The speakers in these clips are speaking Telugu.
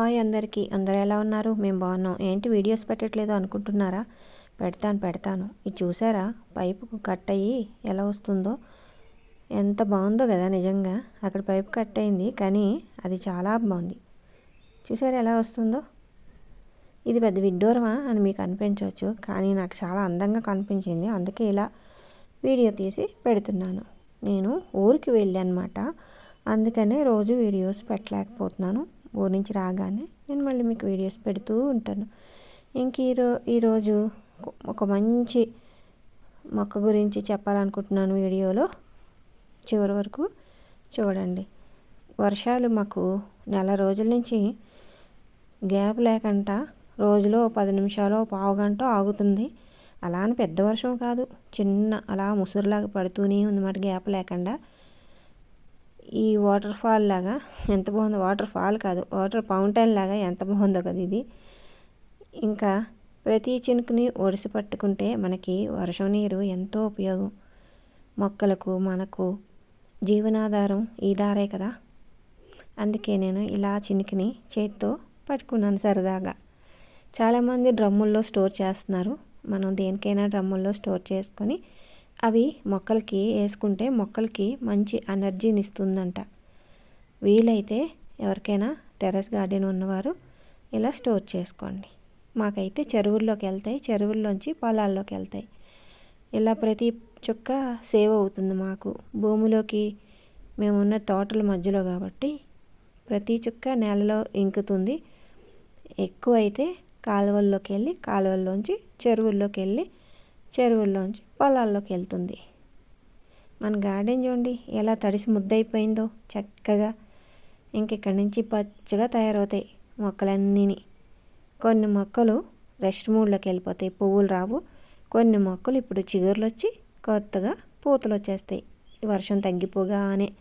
హాయ్ అందరికీ. అందరు ఎలా ఉన్నారు? మేము బాగున్నాం. ఏంటి వీడియోస్ పెట్టట్లేదు అనుకుంటున్నారా? పెడతాను పెడతాను. ఇది చూసారా? పైపు కట్ అయ్యి ఎలా వస్తుందో? ఎంత బాగుందో కదా నిజంగా. అక్కడ పైపు కట్ అయింది కానీ అది చాలా బాగుంది. చూసారా ఎలా వస్తుందో? ఇది పెద్ద విడ్డూరమా అని మీకు అనిపించవచ్చు కానీ నాకు చాలా అందంగా కనిపించింది. అందుకే ఇలా వీడియో తీసి పెడుతున్నాను. నేను ఊరికి వెళ్ళానమాట. అందుకనే రోజు వీడియోస్ పెట్టలేకపోతున్నాను. ఊరి నుంచి రాగానే నేను మళ్ళీ మీకు వీడియోస్ పెడుతూ ఉంటాను. ఇంక ఈరో ఈరోజు ఒక మంచి మొక్క గురించి చెప్పాలనుకుంటున్నాను వీడియోలో. చివరి వరకు చూడండి. వర్షాలు మాకు నెల రోజుల నుంచి గ్యాప్ లేకుండా రోజులో పది నిమిషాలు పావు గంట ఆగుతుంది. అలా అని పెద్ద వర్షం కాదు. చిన్న అలా ముసురులాగా పడుతూనే ఉందన్నమాట గ్యాప్ లేకుండా. ఈ వాటర్ ఫాల్ లాగా ఎంత బాగుందో వాటర్ ఫాల్ కాదు వాటర్ ఫౌంటైన్ లాగా ఎంత బాగుందో కదా ఇది. ఇంకా ప్రతి చినుకుని ఒడిసి పట్టుకుంటే మనకి వర్షం నీరు ఎంతో ఉపయోగం. మొక్కలకు మనకు జీవనాధారం ఈ దారే కదా. అందుకే నేను ఇలా చినుకుని చేతితో పట్టుకున్నాను సరదాగా. చాలామంది డ్రమ్ముల్లో స్టోర్ చేస్తున్నారు. మనం దేనికైనా డ్రమ్ముల్లో స్టోర్ చేసుకొని అవి మొక్కలకి వేసుకుంటే మొక్కలకి మంచి ఎనర్జీని ఇస్తుందంట వీలైతే ఎవరికైనా టెర్రస్ గార్డెన్ ఉన్నవారు ఇలా స్టోర్ చేసుకోండి. మాకైతే చెరువుల్లోకి వెళ్తాయి చెరువుల్లోంచి పొలాల్లోకి వెళ్తాయి. ఇలా ప్రతి చుక్క సేవ్ అవుతుంది మాకు. భూమిలోకి మేమున్న తోటల మధ్యలో కాబట్టి ప్రతి చుక్క నేలలో ఇంకుతుంది. ఎక్కువైతే కాలువల్లోకి వెళ్ళి కాలువల్లోంచి చెరువుల్లోకి వెళ్ళి చెరువుల్లోంచి పొలాల్లోకి వెళ్తుంది. మన గార్డెన్ చూడండి ఎలా తడిసి ముద్దయిపోయిందో చక్కగా. ఇంక ఇక్కడి నుంచి పచ్చగా తయారవుతాయి మొక్కలన్నీ కొన్ని మొక్కలు రెస్ట్ మూడ్లోకి వెళ్ళిపోతాయి పువ్వులు రావు. కొన్ని మొక్కలు ఇప్పుడు చిగురులు వచ్చి కొత్తగా పూతలు వచ్చేస్తాయి వర్షం తగ్గిపోగానే.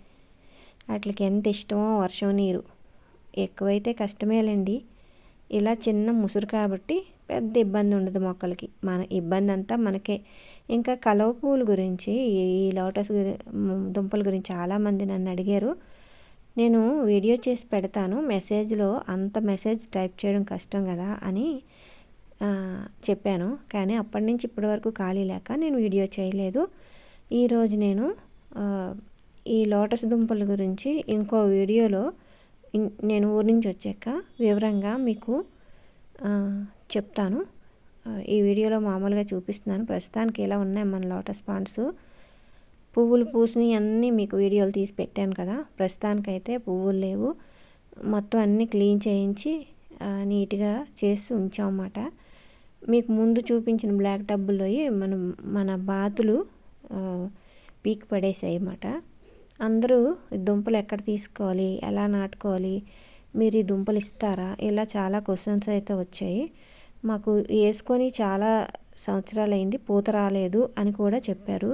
వాటికి ఎంత ఇష్టమో వర్షం నీరు. ఎక్కువైతే కష్టమేలేండి ఇలా చిన్న ముసురు కాబట్టి పెద్ద ఇబ్బంది ఉండదు మొక్కలకి. మన ఇబ్బంది అంతా మనకే. ఇంకా కలవ పువ్వుల గురించి ఈ లోటస్ దుంపల గురించి చాలామంది నన్ను అడిగారు. నేను వీడియో చేసి పెడతాను. మెసేజ్లో అంత మెసేజ్ టైప్ చేయడం కష్టం కదా అని చెప్పాను. కానీ అప్పటి నుంచి ఇప్పటి వరకు ఖాళీ లేక నేను వీడియో చేయలేదు. ఈరోజు నేను ఈ లోటస్ దుంపల గురించి ఇంకో వీడియోలో నేను ఊరి నుంచి వచ్చాక వివరంగా మీకు చెప్తాను. ఈ వీడియోలో మామూలుగా చూపిస్తున్నాను. ప్రస్తుతానికి ఎలా ఉన్నాయి మన లోటస్ పాండ్స్. పువ్వులు పూసినవి అన్నీ మీకు వీడియోలు తీసి పెట్టాను కదా. ప్రస్తుతానికైతే పువ్వులు లేవు. మొత్తం అన్నీ క్లీన్ చేయించి నీట్గా చేసి ఉంచామన్నమాట. మీకు ముందు చూపించిన బ్లాక్ డబ్బుల్లో మనం మన బాతులు పీక్ పడేసాయి అన్నమాట. అందరూ దుంపలు ఎక్కడ తీసుకోవాలి? ఎలా నాటుకోవాలి? మీరు ఈ దుంపలు ఇస్తారా? ఇలా చాలా క్వశ్చన్స్ అయితే వచ్చాయి. మాకు వేసుకొని చాలా సంవత్సరాలు అయింది పూత రాలేదు అని కూడా చెప్పారు.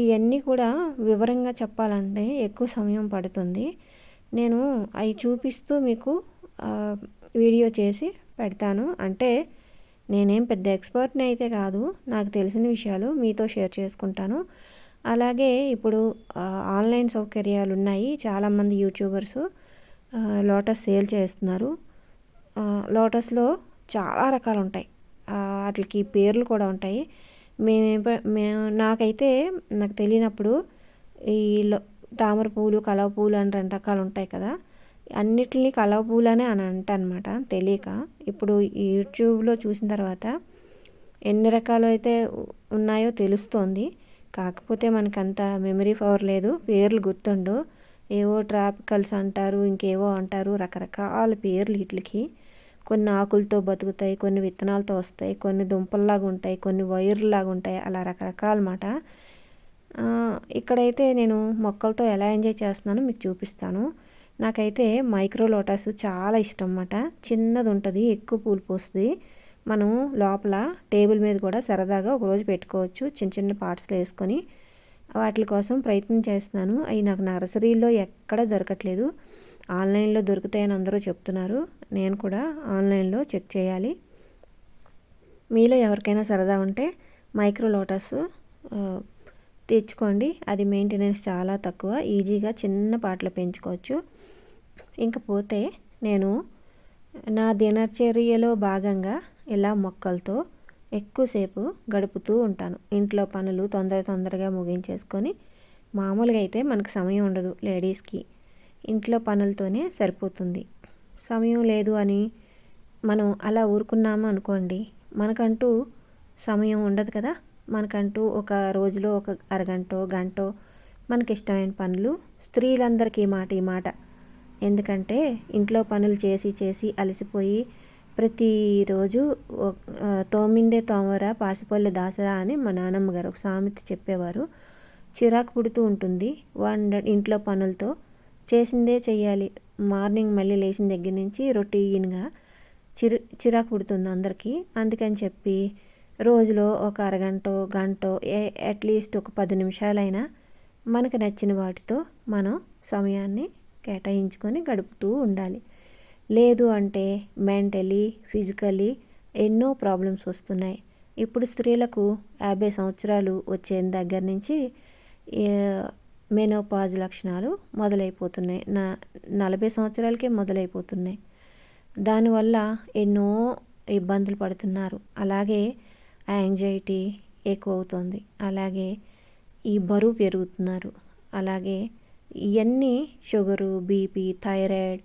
ఇవన్నీ కూడా వివరంగా చెప్పాలంటే ఎక్కువ సమయం పడుతుంది. నేను అవి చూపిస్తూ మీకు వీడియో చేసి పెడతాను. అంటే నేనేం పెద్ద ఎక్స్పర్ట్ని అయితే కాదు నాకు తెలిసిన విషయాలు మీతో షేర్ చేసుకుంటాను. అలాగే ఇప్పుడు ఆన్లైన్ సౌకర్యాలు ఉన్నాయి. చాలామంది యూట్యూబర్స్ లోటస్ సేల్ చేస్తున్నారు. లోటస్లో చాలా రకాలు ఉంటాయి వాటికి పేర్లు కూడా ఉంటాయి. మేము మేము నాకైతే నాకు తెలియనప్పుడు ఈ తామర పూలు కలవ పూలు అని రెండు రకాలు ఉంటాయి కదా. అన్నిటిని కలవ పువ్వులు అని అని అనమాట తెలియక. ఇప్పుడు యూట్యూబ్లో చూసిన తర్వాత ఎన్ని రకాలు అయితే ఉన్నాయో తెలుస్తోంది. కాకపోతే మనకంత మెమరీ పవర్ లేదు పేర్లు గుర్తుండవు. ఏవో ట్రాపికల్స్ అంటారు ఇంకేవో అంటారు రకరకాల పేర్లు వీటికి. కొన్ని ఆకులతో బతుకుతాయి కొన్ని విత్తనాలతో వస్తాయి కొన్ని దుంపల్లాగా ఉంటాయి కొన్ని వైర్లాగా ఉంటాయి అలా రకరకాల మాట ఇక్కడైతే నేను మొక్కలతో ఎలా ఎంజాయ్ చేస్తున్నానో మీకు చూపిస్తాను. నాకైతే మైక్రో లోటస్ చాలా ఇష్టం అన్నమాట చిన్నది ఉంటుంది ఎక్కువ పూలు పోస్తుంది. మనం లోపల టేబుల్ మీద కూడా సరదాగా ఒకరోజు పెట్టుకోవచ్చు చిన్న చిన్న పార్ట్స్లో వేసుకొని. వాటి కోసం ప్రయత్నం చేస్తున్నాను. అవి నాకు నర్సరీలో ఎక్కడ దొరకట్లేదు. ఆన్లైన్లో దొరుకుతాయని అందరూ చెప్తున్నారు. నేను కూడా ఆన్లైన్లో చెక్ చేయాలి. మీలో ఎవరికైనా సరదా ఉంటే మైక్రో లోటస్ తెచ్చుకోండి. అది మెయింటెనెన్స్ చాలా తక్కువ. ఈజీగా చిన్న పాటలు పెంచుకోవచ్చు. ఇంకపోతే నేను నా దినచర్యలో భాగంగా ఇలా మొక్కలతో ఎక్కువసేపు గడుపుతూ ఉంటాను. ఇంట్లో పనులు తొందర తొందరగా ముగించేసుకొని మామూలుగా అయితే మనకు సమయం ఉండదు లేడీస్కి. ఇంట్లో పనులతోనే సరిపోతుంది. సమయం లేదు అని మనం అలా ఊరుకున్నాము అనుకోండి మనకంటూ సమయం ఉండదు కదా. మనకంటూ ఒక రోజులో ఒక అరగంట గంటో మనకి ఇష్టమైన పనులు స్త్రీలందరికీ మాట ఈ మాట. ఎందుకంటే ఇంట్లో పనులు చేసి చేసి అలసిపోయి ప్రతిరోజు తోమిందే తోమరా పాసిపల్లె దాసరా అని మా నాన్నమ్మ గారు ఒక సామెత చెప్పేవారు. చిరాకు పుడుతూ ఉంటుంది వండ ఇంట్లో పనులతో. చేసిందే చెయ్యాలి. మార్నింగ్ మళ్ళీ లేచిన దగ్గర నుంచి రొటీన్గా చిరు చిరాకు పుడుతుంది అందరికీ. అందుకని చెప్పి రోజులో ఒక అరగంట గంట అట్లీస్ట్ ఒక పది నిమిషాలైనా మనకు నచ్చిన వాటితో మనం సమయాన్ని కేటాయించుకొని గడుపుతూ ఉండాలి. లేదు అంటే మెంటలీ ఫిజికలీ ఎన్నో ప్రాబ్లమ్స్ వస్తున్నాయి. ఇప్పుడు స్త్రీలకు యాభై సంవత్సరాలు వచ్చే దగ్గర నుంచి మెనోపాజ్ లక్షణాలు మొదలైపోతున్నాయి. నా నలభై సంవత్సరాలకే మొదలైపోతున్నాయి. దానివల్ల ఎన్నో ఇబ్బందులు పడుతున్నారు. అలాగే యాంగ్జైటీ ఎక్కువ అవుతుంది అలాగే ఈ బరువు పెరుగుతున్నారు. అలాగే ఇవన్నీ sugar BP thyroid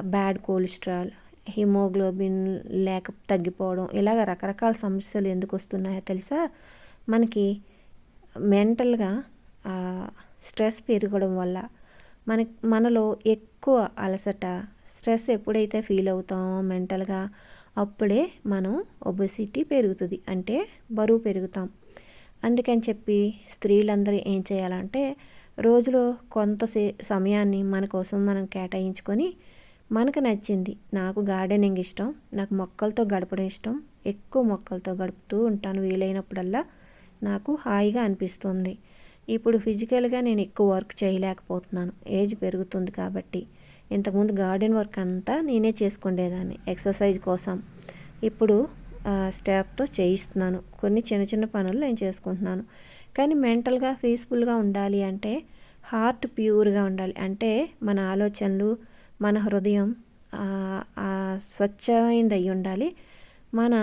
bad cholesterol haemoglobin లేక తగ్గిపోవడం ఇలాగ రకరకాల సమస్యలు ఎందుకు వస్తున్నాయో తెలుసా? మనకి మెంటల్గా స్ట్రెస్ పెరగడం వల్ల మన మనలో ఎక్కువ అలసట స్ట్రెస్ ఎప్పుడైతే ఫీల్ అవుతామో మెంటల్గా అప్పుడే మనం ఒబెసిటీ పెరుగుతుంది అంటే బరువు పెరుగుతాం. అందుకని చెప్పి స్త్రీలందరూ ఏం చేయాలంటే రోజులో కొంత సమయాన్ని మన కోసం మనం కేటాయించుకొని మనకు నచ్చింది. నాకు గార్డెనింగ్ ఇష్టం. నాకు మొక్కలతో గడపడం ఇష్టం. ఎక్కువ మొక్కలతో గడుపుతూ ఉంటాను. వీలైనప్పుడల్లా నాకు హాయిగా అనిపిస్తుంది. ఇప్పుడు ఫిజికల్గా నేను ఎక్కువ వర్క్ చేయలేకపోతున్నాను. ఏజ్ పెరుగుతుంది కాబట్టి. ఇంతకుముందు గార్డెన్ వర్క్ అంతా నేనే చేసుకునేదాన్ని ఎక్సర్సైజ్ కోసం. ఇప్పుడు స్టాఫ్తో చేయిస్తున్నాను. కొన్ని చిన్న చిన్న పనులు నేను చేసుకుంటున్నాను. కానీ మెంటల్గా పీస్ఫుల్గా ఉండాలి అంటే హార్ట్ ప్యూర్గా ఉండాలి. అంటే మన ఆలోచనలు మన హృదయం స్వచ్ఛమైనది అయి ఉండాలి మన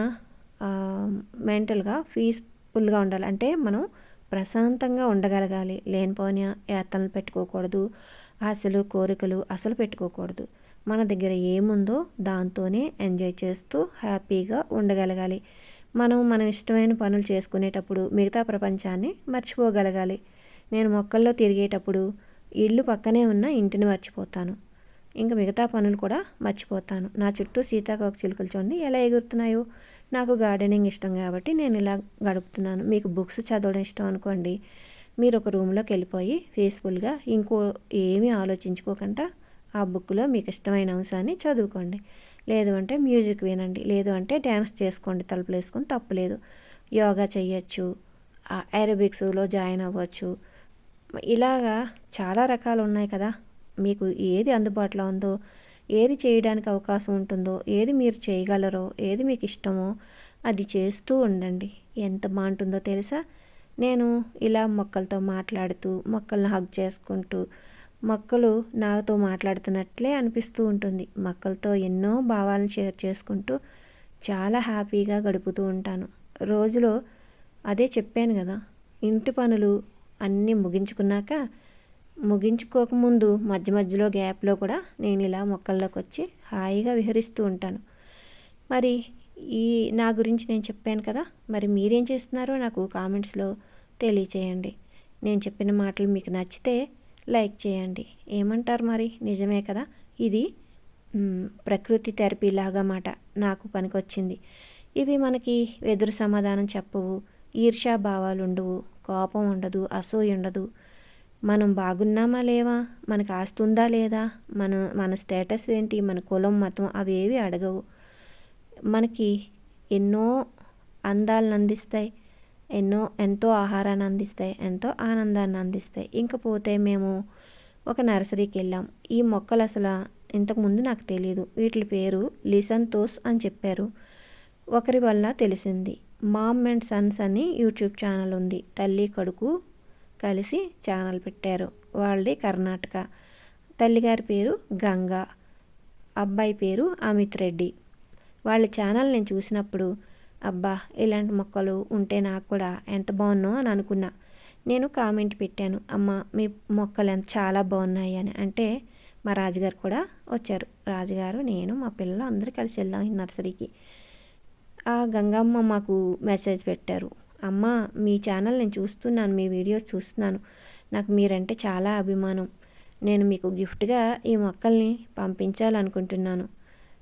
మెంటల్గా పీస్ఫుల్గా ఉండాలి. అంటే మనం ప్రశాంతంగా ఉండగలగాలి. లేనిపోని యాతనలు పెట్టుకోకూడదు. ఆశలు కోరికలు అసలు పెట్టుకోకూడదు. మన దగ్గర ఏముందో దాంతోనే ఎంజాయ్ చేస్తూ హ్యాపీగా ఉండగలగాలి. మనం మనం ఇష్టమైన పనులు చేసుకునేటప్పుడు మిగతా ప్రపంచాన్ని మర్చిపోగలగాలి. నేను మొక్కల్లో తిరిగేటప్పుడు ఇల్లు పక్కనే ఉన్న ఇంటిని మర్చిపోతాను. ఇంకా మిగతా పనులు కూడా మర్చిపోతాను. నా చుట్టూ సీతాకోక చిలుకలు చూడండి ఎలా ఎగురుతున్నాయో. నాకు గార్డెనింగ్ ఇష్టం కాబట్టి నేను ఇలా గడుపుతున్నాను. మీకు బుక్స్ చదవడం ఇష్టం అనుకోండి. మీరు ఒక రూమ్లోకి వెళ్ళిపోయి పీస్ఫుల్గా ఇంకో ఏమీ ఆలోచించుకోకుండా ఆ బుక్లో మీకు ఇష్టమైన అంశాన్ని చదువుకోండి. లేదు అంటే మ్యూజిక్ వినండి. లేదు అంటే డ్యాన్స్ చేసుకోండి. తలుపులు వేసుకొని తప్పులేదు యోగా చేయొచ్చు. ఏరోబిక్స్లో జాయిన్ అవ్వచ్చు. ఇలాగా చాలా రకాలు ఉన్నాయి కదా. మీకు ఏది అందుబాటులో ఉందో ఏది చేయడానికి అవకాశం ఉంటుందో ఏది మీరు చేయగలరో ఏది మీకు ఇష్టమో అది చేస్తూ ఉండండి. ఎంత బాగుంటుందో తెలుసా? నేను ఇలా మొక్కలతో మాట్లాడుతూ మొక్కలను హగ్ చేసుకుంటూ మొక్కలు నాతో మాట్లాడుతున్నట్లే అనిపిస్తూ ఉంటుంది. మొక్కలతో ఎన్నో భావాలను షేర్ చేసుకుంటూ చాలా హ్యాపీగా గడుపుతూ ఉంటాను. రోజులో అదే చెప్పాను కదా ఇంటి పనులు అన్నీ ముగించుకున్నాక ముగించుకోకముందు మధ్య మధ్యలో గ్యాప్లో కూడా నేను ఇలా మొక్కల్లోకి వచ్చి హాయిగా విహరిస్తూ ఉంటాను. మరి ఈ నా గురించి నేను చెప్పాను కదా మరి మీరేం చేస్తున్నారో నాకు కామెంట్స్లో తెలియచేయండి. నేను చెప్పిన మాటలు మీకు నచ్చితే లైక్ చేయండి. ఏమంటారు మరి? నిజమే కదా? ఇది ప్రకృతి థెరపీ లాగా మాట నాకు పనికొచ్చింది. ఇవి మనకి ఎదురు సమాధానం చెప్పవు ఈర్ష్యా భావాలు ఉండవు కోపం ఉండదు అసూయ ఉండదు మనం బాగున్నామా లేవా? మనకు ఆస్తుందా లేదా? మన మన స్టేటస్ ఏంటి? మన కులం మతం అవి ఏవి అడగవు. మనకి ఎన్నో అందాలను అందిస్తాయి. ఎన్నో ఎంతో ఆహారాన్ని అందిస్తాయి. ఎంతో ఆనందాన్ని అందిస్తాయి. ఇంకపోతే మేము ఒక నర్సరీకి వెళ్ళాం. ఈ మొక్కలు అసలు ఇంతకుముందు నాకు తెలియదు వీటి పేరు లిసంతోస్ అని చెప్పారు. ఒకరి వల్ల తెలిసింది. మామ్ అండ్ సన్స్ అని యూట్యూబ్ ఛానల్ ఉంది. తల్లి కొడుకు కలిసి ఛానల్ పెట్టారు. వాళ్ళది కర్ణాటక. తల్లిగారి పేరు గంగా. అబ్బాయి పేరు అమిత్ రెడ్డి. వాళ్ళ ఛానల్ నేను చూసినప్పుడు అబ్బా ఇలాంటి మొక్కలు ఉంటే నాకు కూడా ఎంత బాగున్నో అని అనుకున్నా. నేను కామెంట్ పెట్టాను అమ్మ మీ మొక్కలు ఎంత చాలా బాగున్నాయి అని. అంటే మా రాజుగారు కూడా వచ్చారు. రాజుగారు నేను మా పిల్లలు అందరూ కలిసి వెళ్ళాం ఈ నర్సరీకి. ఆ గంగమ్మ మాకు మెసేజ్ పెట్టారు. అమ్మ మీ ఛానల్ నేను చూస్తున్నాను మీ వీడియోస్ చూస్తున్నాను. నాకు మీరంటే చాలా అభిమానం. నేను మీకు గిఫ్ట్గా ఈ మొక్కల్ని పంపించాలనుకుంటున్నాను.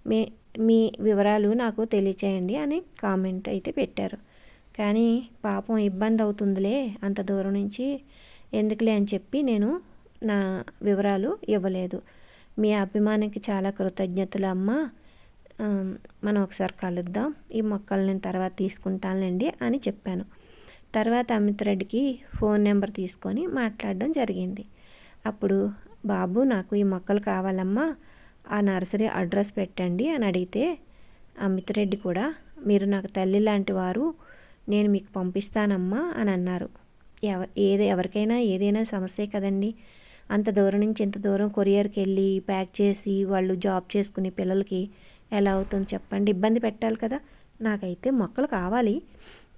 మీ మీ వివరాలు నాకు తెలియచేయండి అని కామెంట్ అయితే పెట్టారు. కానీ పాపం ఇబ్బంది అవుతుందిలే అంత దూరం నుంచి. ఎందుకులే అని చెప్పి నేను నా వివరాలు ఇవ్వలేదు. మీ అభిమానికి చాలా కృతజ్ఞతలు అమ్మ. మనం ఒకసారి కలుద్దాం. ఈ మొక్కలు నేను తర్వాత తీసుకుంటానులేండి అని చెప్పాను. తర్వాత అమిత్ రెడ్డికి ఫోన్ నెంబర్ తీసుకొని మాట్లాడడం జరిగింది. అప్పుడు బాబు నాకు ఈ మొక్కలు కావాలమ్మా. ఆ నర్సరీ అడ్రస్ పెట్టండి అని అడిగితే అమిత్ రెడ్డి కూడా మీరు నాకు తల్లి లాంటి వారు. నేను మీకు పంపిస్తానమ్మా అని అన్నారు. ఎవ ఏది ఎవరికైనా ఏదైనా సమస్యే కదండి. అంత దూరం నుంచి ఇంత దూరం కొరియర్కి వెళ్ళి ప్యాక్ చేసి వాళ్ళు జాబ్ చేసుకునే పిల్లలకి ఎలా అవుతుంది చెప్పండి. ఇబ్బంది పెట్టాలి కదా. నాకైతే మొక్కలు కావాలి.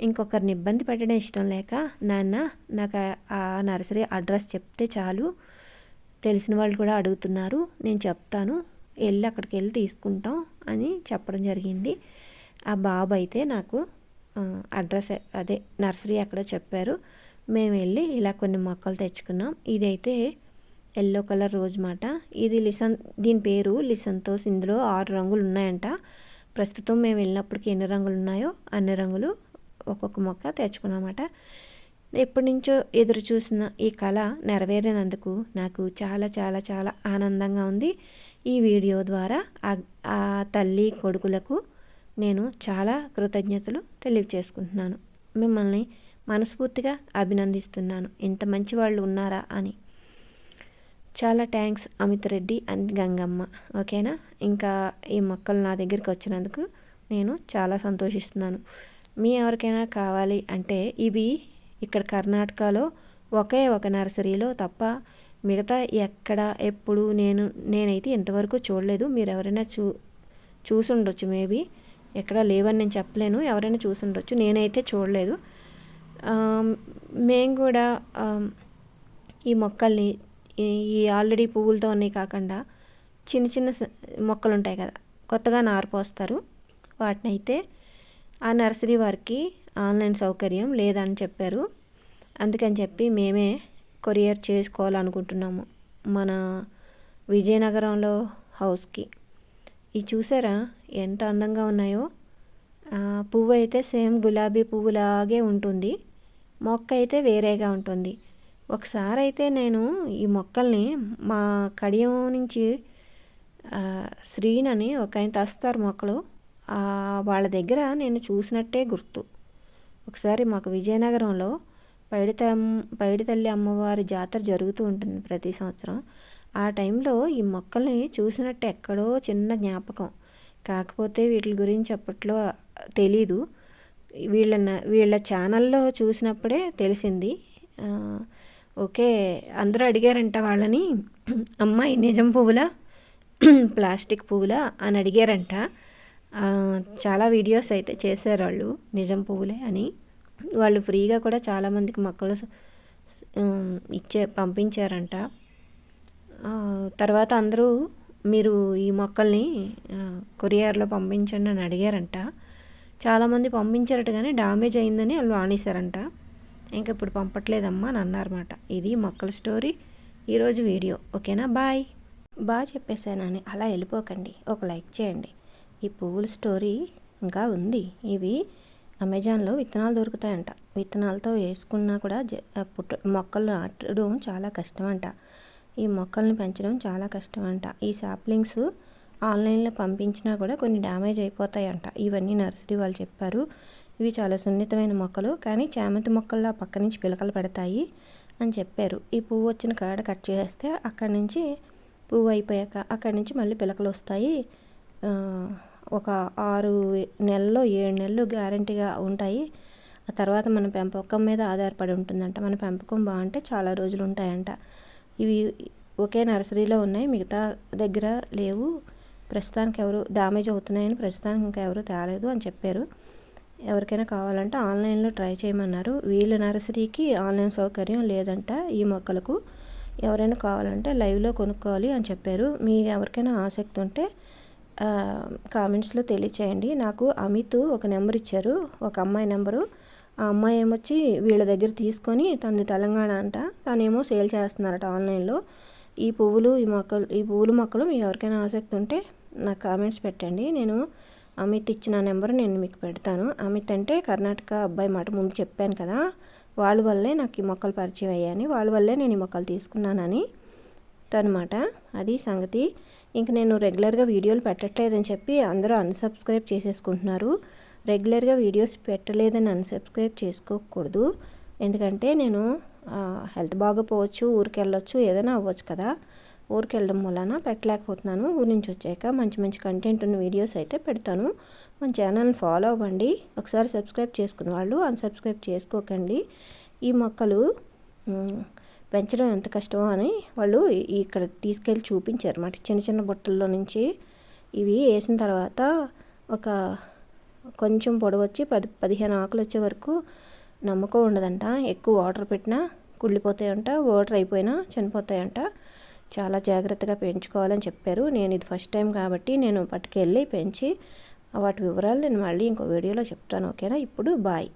ఇంకొకరిని ఇబ్బంది పెట్టడం ఇష్టం లేక నాన్న నాకు ఆ నర్సరీ అడ్రస్ చెప్తే చాలు. తెలిసిన వాళ్ళు కూడా అడుగుతున్నారు. నేను చెప్తాను. వెళ్ళి అక్కడికి వెళ్ళి తీసుకుంటాం అని చెప్పడం జరిగింది. ఆ బాబు అయితే నాకు అడ్రస్ అదే నర్సరీ అక్కడ చెప్పారు. మేము వెళ్ళి ఇలా కొన్ని మొక్కలు తెచ్చుకున్నాం. ఇదైతే ఎల్లో కలర్ రోజ్ మాట. ఇది లిసన్ దీని పేరు లిసంతోస్. ఇందులో ఆరు రంగులు ఉన్నాయంట. ప్రస్తుతం మేము వెళ్ళినప్పటికి ఎన్ని రంగులు ఉన్నాయో అన్ని రంగులు ఒక్కొక్క మొక్క తెచ్చుకున్నామట ఎప్పటి నుంచో ఎదురు చూసిన ఈ కళ నెరవేరినందుకు నాకు చాలా చాలా చాలా ఆనందంగా ఉంది. ఈ వీడియో ద్వారా ఆ తల్లి కొడుకులకు నేను చాలా కృతజ్ఞతలు తెలియచేసుకుంటున్నాను మిమ్మల్ని మనస్ఫూర్తిగా అభినందిస్తున్నాను. ఇంత మంచి వాళ్ళు ఉన్నారా అని. చాలా థ్యాంక్స్ అమిత్ రెడ్డి అండ్ గంగమ్మ ఓకేనా ఇంకా ఈ మొక్కలు నా దగ్గరికి వచ్చినందుకు నేను చాలా సంతోషిస్తున్నాను. మీ ఎవరికైనా కావాలి అంటే ఇవి ఇక్కడ కర్ణాటకలో ఒకే ఒక నర్సరీలో తప్ప మిగతా ఎక్కడ ఎప్పుడు నేను నేనైతే ఇంతవరకు చూడలేదు. మీరు ఎవరైనా చూ చూసి ఉండొచ్చు మేబీ. ఎక్కడ లేవని నేను చెప్పలేను. ఎవరైనా చూసి ఉండొచ్చు నేనైతే చూడలేదు. మేము కూడా ఈ మొక్కల్ని ఈ ఆల్రెడీ పువ్వులతో ఉన్నాయి కాకుండా చిన్న చిన్న మొక్కలు ఉంటాయి కదా కొత్తగా నారు పోస్తారు వాటిని అయితే ఆ నర్సరీ వారికి ఆన్లైన్ సౌకర్యం లేదని చెప్పారు. అందుకని చెప్పి మేమే కొరియర్ చేసుకోవాలనుకుంటున్నాము మన విజయనగరంలో హౌస్కి. ఇవి చూసారా ఎంత అందంగా ఉన్నాయో. పువ్వు అయితే సేమ్ గులాబీ పువ్వులాగే ఉంటుంది. మొక్క అయితే వేరేగా ఉంటుంది. ఒకసారి అయితే నేను ఈ మొక్కల్ని మా కడియం నుంచి శ్రీనని ఒక ఆయన తెస్తారు మొక్కలు. వాళ్ళ దగ్గర నేను చూసినట్టే గుర్తు. ఒకసారి మాకు విజయనగరంలో పైడిత పైడితల్లి అమ్మవారి జాతర జరుగుతూ ఉంటుంది ప్రతి సంవత్సరం. ఆ టైంలో ఈ మొక్కల్ని చూసినట్టు ఎక్కడో చిన్న జ్ఞాపకం. కాకపోతే వీటి గురించి అప్పట్లో తెలీదు. వీళ్ళ వీళ్ళ ఛానల్లో చూసినప్పుడే తెలిసింది. ఓకే అందరూ అడిగారంట వాళ్ళని అమ్మాయి నిజం పువ్వులా ప్లాస్టిక్ పువ్వులా అని అడిగారంట. చాలా వీడియోస్ అయితే చేశారు వాళ్ళు నిజం పువ్వులే అని. వాళ్ళు ఫ్రీగా కూడా చాలామందికి మొక్కలు ఇచ్చే పంపించారంట. తర్వాత అందరూ మీరు ఈ మొక్కల్ని కొరియర్లో పంపించండి అని అడిగారంట. చాలామంది పంపించారట కానీ డ్యామేజ్ అయిందని వాళ్ళు ఆనేశారంట. ఇంకా ఇప్పుడు పంపట్లేదమ్మా అని అన్నారన్నమాట. ఇది మొక్కల స్టోరీ. ఈరోజు వీడియో. ఓకేనా? బాయ్. బాగా చెప్పేశానని అలా వెళ్ళిపోకండి. ఒక లైక్ చేయండి. ఈ పువ్వుల స్టోరీ ఇంకా ఉంది. ఇవి అమెజాన్లో విత్తనాలు దొరుకుతాయంట. విత్తనాలతో వేసుకున్నా కూడా పుట్ట మొక్కలు నాటడం చాలా కష్టం అంట ఈ మొక్కల్ని పెంచడం చాలా కష్టం అంట ఈ సాప్లింగ్స్ ఆన్లైన్లో పంపించినా కూడా కొన్ని డ్యామేజ్ అయిపోతాయంట. ఇవన్నీ నర్సరీ వాళ్ళు చెప్పారు. ఇవి చాలా సున్నితమైన మొక్కలు కానీ చామంతి మొక్కల్లో పక్క నుంచి పిలకలు పెడతాయి అని చెప్పారు. ఈ పువ్వు వచ్చిన కాడ కట్ చేస్తే అక్కడి నుంచి పువ్వు అయిపోయాక అక్కడి నుంచి మళ్ళీ పిలకలు వస్తాయి. ఒక ఆరు నెలలు ఏడు నెలలు గ్యారంటీగా ఉంటాయి. ఆ తర్వాత మన పెంపకం మీద ఆధారపడి ఉంటుందంట. మన పెంపకం బాగుంటే చాలా రోజులు ఉంటాయంట. ఇవి ఒకే నర్సరీలో ఉన్నాయి మిగతా దగ్గర లేవు. ప్రస్తుతానికి ఎవరు డ్యామేజ్ అవుతున్నాయని ప్రస్తుతానికి ఇంకా ఎవరు తేలేదు అని చెప్పారు. ఎవరికైనా కావాలంటే ఆన్లైన్లో ట్రై చేయమన్నారు. వీళ్ళ నర్సరీకి ఆన్లైన్ సౌకర్యం లేదంట ఈ మొక్కలకు. ఎవరైనా కావాలంటే లైవ్లో కొనుక్కోవాలి అని చెప్పారు. మీ ఎవరికైనా ఆసక్తి ఉంటే కామెంట్స్లో తెలియచేయండి. నాకు అమిత్ ఒక నెంబర్ ఇచ్చారు ఒక అమ్మాయి నెంబరు. ఆ అమ్మాయి ఏమొచ్చి వీళ్ళ దగ్గర తీసుకొని తనది తెలంగాణ అంట. తనేమో సేల్ చేస్తున్నారట ఆన్లైన్లో. ఈ పువ్వులు ఈ మొక్కలు ఈ పువ్వులు మొక్కలు మీకు ఎవరికైనా ఆసక్తి ఉంటే నాకు కామెంట్స్ పెట్టండి. నేను అమిత్ ఇచ్చిన నెంబర్ నేను మీకు పెడతాను. అమిత్ అంటే కర్ణాటక అబ్బాయి మాట ముందు చెప్పాను కదా వాళ్ళ వల్లే నాకు ఈ మొక్కలు పరిచయం అయ్యాయని వాళ్ళ వల్లే నేను ఈ మొక్కలు తీసుకున్నానని తనమాట. అది సంగతి. ఇంక నేను రెగ్యులర్గా వీడియోలు పెట్టట్లేదని చెప్పి అందరూ అన్సబ్స్క్రైబ్ చేసేసుకుంటున్నారు. రెగ్యులర్గా వీడియోస్ పెట్టలేదని అన్సబ్స్క్రైబ్ చేసుకోకూడదు. ఎందుకంటే నేను హెల్త్ బాగోపోవచ్చు ఊరికి వెళ్ళొచ్చు ఏదైనా అవ్వచ్చు కదా. ఊరికి వెళ్ళడం వలన పెట్టలేకపోతున్నాను. ఊరి నుంచి వచ్చాక మంచి మంచి కంటెంట్ ఉన్న వీడియోస్ అయితే పెడతాను. మన ఛానల్ని ఫాలో అవ్వండి. ఒకసారి సబ్స్క్రైబ్ చేసుకున్న వాళ్ళు అన్సబ్స్క్రైబ్ చేసుకోకండి. ఈ మొక్కలు పెంచడం ఎంత కష్టమో అని వాళ్ళు ఇక్కడ తీసుకెళ్ళి చూపించారు అన్నమాట చిన్న చిన్న బుట్టల్లో నుంచి ఇవి వేసిన తర్వాత ఒక కొంచెం పొడవు వచ్చి పది పదిహేను ఆకులు వచ్చే వరకు నమ్మకం ఉండదంట. ఎక్కువ వాటర్ పెట్టినా కుళ్ళిపోతాయంట వాటర్ అయిపోయినా చనిపోతాయంట. చాలా జాగ్రత్తగా పెంచుకోవాలని చెప్పారు. నేను ఇది ఫస్ట్ టైం కాబట్టి నేను పట్టుకెళ్ళి పెంచి వాటి వివరాలు నేను మళ్ళీ ఇంకో వీడియోలో చెప్తాను. ఓకేనా? ఇప్పుడు బాయ్.